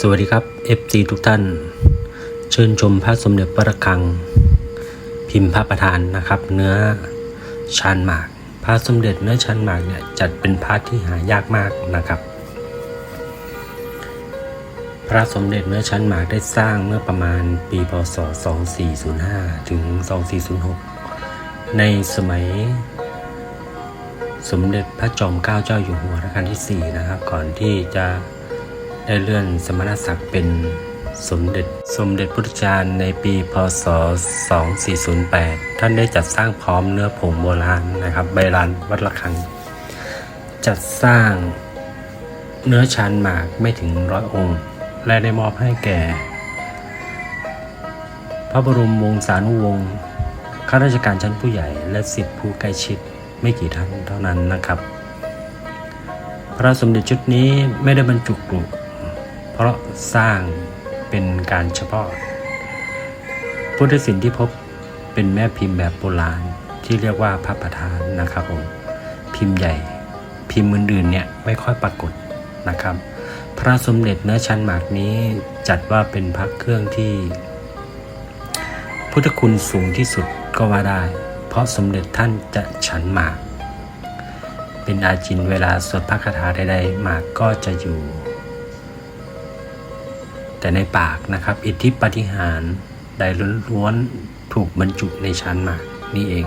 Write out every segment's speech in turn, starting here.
สวัสดีครับ FC ทุกท่าน เชิญชมพระสมเด็จพระรัง พิมพ์พระประธานนะครับ เนื้อชานหมาก พระสมเด็จเนื้อชานหมากเนี่ยจัดเป็นพระที่หายากมากนะครับ พระสมเด็จเนื้อชันหมากได้สร้างเมื่อประมาณปีพศ 2405 ถึง 2406 ในสมัยสมเด็จพระจอมเกล้าเจ้าอยู่หัวรัชกาลที่ 4 นะครับ ก่อนที่จะ ได้เลื่อนสมณศักดิ์เป็นสมเด็จ สมเด็จพุทธจารย์ในปีพศ 2408 ท่านได้จัดสร้างพร้อมเนื้อผงโบราณนะครับใบลานวัดระฆัง จัดสร้างเนื้อชานหมากไม่ถึงร้อยองค์ และได้มอบให้แก่ พระบรมวงศานุวงศ์ข้าราชการชั้นผู้ใหญ่และสิทธิผู้ใกล้ชิดไม่กี่ท่านเท่านั้นนะครับ พระสมเด็จชุดนี้ไม่ได้บรรจุกรุ เพราะสร้างเป็นการเฉพาะ พุทธศิลป์ที่พบเป็นแม่พิมพ์แบบโบราณที่เรียกว่าพระประธานนะครับผมพิมพ์ใหญ่ พิมพ์อื่นๆเนี่ยไม่ค่อยปรากฏนะครับ พระสมเด็จเนื้อชั้นหมากนี้จัดว่าเป็นพระเครื่องที่ พุทธคุณสูงที่สุดก็ว่าได้ เพราะสมเด็จท่านจะฉันหมาก เป็นอาจินเวลาสวดพระคาถาใดๆหมากก็จะอยู่ แต่ในปากนะครับ อิทธิปฏิหารใดล้วนๆถูกบรรจุในชั้นหมากนี่เอง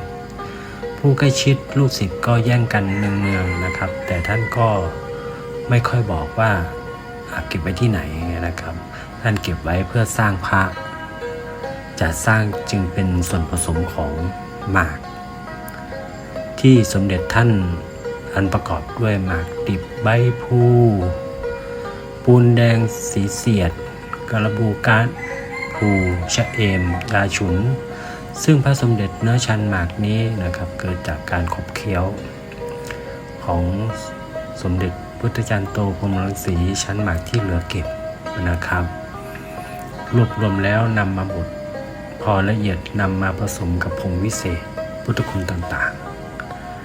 ผู้ใกล้ชิดลูกศิษย์ก็แย่งกันเนืองๆนะครับ แต่ท่านก็ไม่ค่อยบอกว่าเก็บไว้ที่ไหนนะครับ ท่านเก็บไว้เพื่อสร้างพระจะสร้างจึงเป็นส่วนผสมของหมาก ที่สมเด็จท่านอันประกอบด้วยหมากดิบใบพลูปูนแดงสีเสียด กระบูกาดพลูชะเอมยาฉุน ซึ่งพระสมเด็จเนื้อชันหมากนี้นะครับ เกิดจากการขบเคี้ยว ของสมเด็จพุทธจารย์โตพรมรังสีชั้นหมากที่เหลือเก็บนะครับ รวบรวมแล้วนำมาบดพอละเอียดนำมาผสมกับผงวิเศษ พุทธคุณต่าง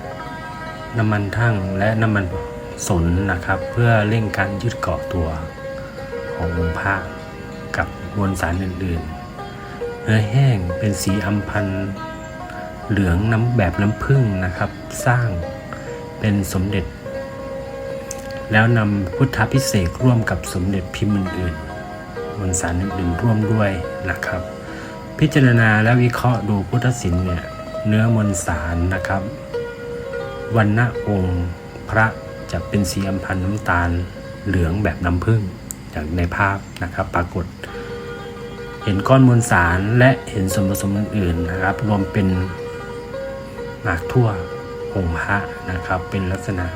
ๆ น้ำมันทั่งและน้ำมันสนนะครับ เพื่อเร่งการยึดเกาะตัวขององค์พระ มวลสารอื่นๆ เนื้อแห้งเป็นสีอัมพันธ์เหลืองน้ำแบบน้ำผึ้งนะครับ สร้างเป็นสมเด็จ แล้วนำพุทธพิเศษกร่วมกับสมเด็จพิมพ์อื่นๆมวลสารอื่นๆร่วมด้วยนะครับ พิจารณาและวิเคราะห์ดูพุทธศิลป์เนี่ยเนื้อมวลสารนะครับวันณะองค์พระจะเป็นสีอัมพันธ์น้ำตาลเหลืองแบบน้ำผึ้งอย่างในภาพนะครับปรากฏ เห็นก้อนมวลสารและเห็นส่วนผสมอื่นๆนะครับ รวมเป็นหมากทั่วองค์พระนะครับ เป็นลักษณะ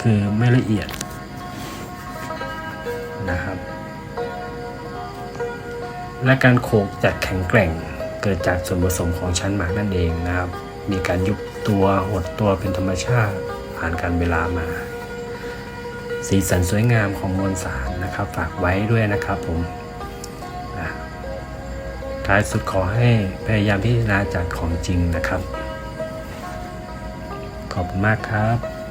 คือไม่ละเอียดนะครับ และการโขกจากแข็งแกร่งเกิดจากส่วนผสมของชั้นหมากนั่นเองนะครับ มีการยุบตัวหดตัวเป็นธรรมชาติผ่านการเวลามา สีสันสวยงามของมวลสารนะครับ ฝากไว้ด้วยนะครับผม ท้ายสุดขอให้พยายามพิจารณาจากของจริงนะครับ ขอบคุณมากครับ